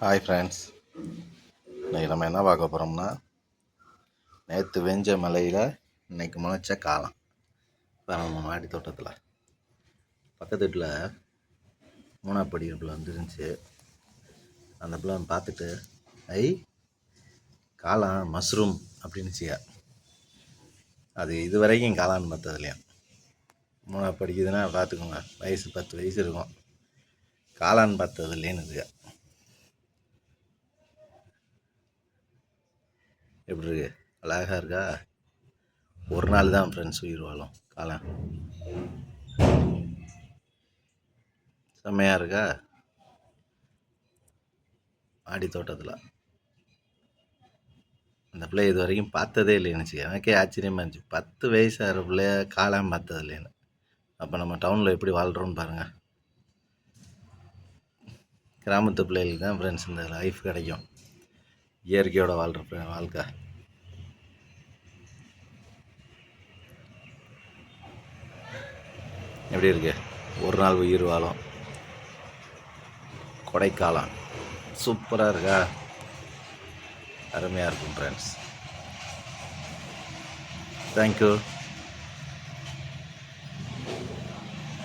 Hi friends இன்றைக்கி நம்ம என்ன பார்க்க போகிறோம்னா நேற்று வெஞ்ச மலையில் இன்னைக்கு முளைச்ச காலம் இப்போ நம்ம மாடி தோட்டத்தில். பக்கத்து வீட்டில் மூணாவது படி பிள்ளை வந்துருந்துச்சு. அந்த பிள்ளை பார்த்துட்டு ஐ காளான் மஷ்ரூம் அப்படின்னுச்சியா அது இது வரைக்கும் காளான் பார்த்ததுலையும் மூணாவது படிக்குதுன்னா பார்த்துக்கோங்க வயசு பத்து வயசு இருக்கும். காளான் பார்த்தது இல்லைன்னு எப்படி இருக்கு? அழகாக இருக்கா? ஒரு நாள் தான் ஃப்ரெண்ட்ஸ் உயிர் வாழும். காலம். செம்மையாக இருக்கா? மாடி தோட்டத்தில். அந்த பிள்ளை இது வரைக்கும் பார்த்ததே இல்லைன்னு எனக்கே ஆச்சரியமாக இருந்துச்சு. பத்து வயசு ஆகிற பிள்ளைய காளான் பார்த்தது இல்லைன்னு. அப்போ நம்ம டவுனில் எப்படி வாழ்கிறோன்னு பாருங்கள் கிராமத்து பிள்ளைகளுக்கு தான் ஃப்ரெண்ட்ஸ் இந்த லைஃப் கிடைக்கும். இயற்கையோட வாழ்கிற வாழ்க்கை. எப்படி இருக்கு? ஒரு நாள் உயிர் வாழும். கொடைக்காலம் சூப்பராக இருக்கா? அருமையாக இருக்கும் ஃப்ரெண்ட்ஸ் தேங்க்யூ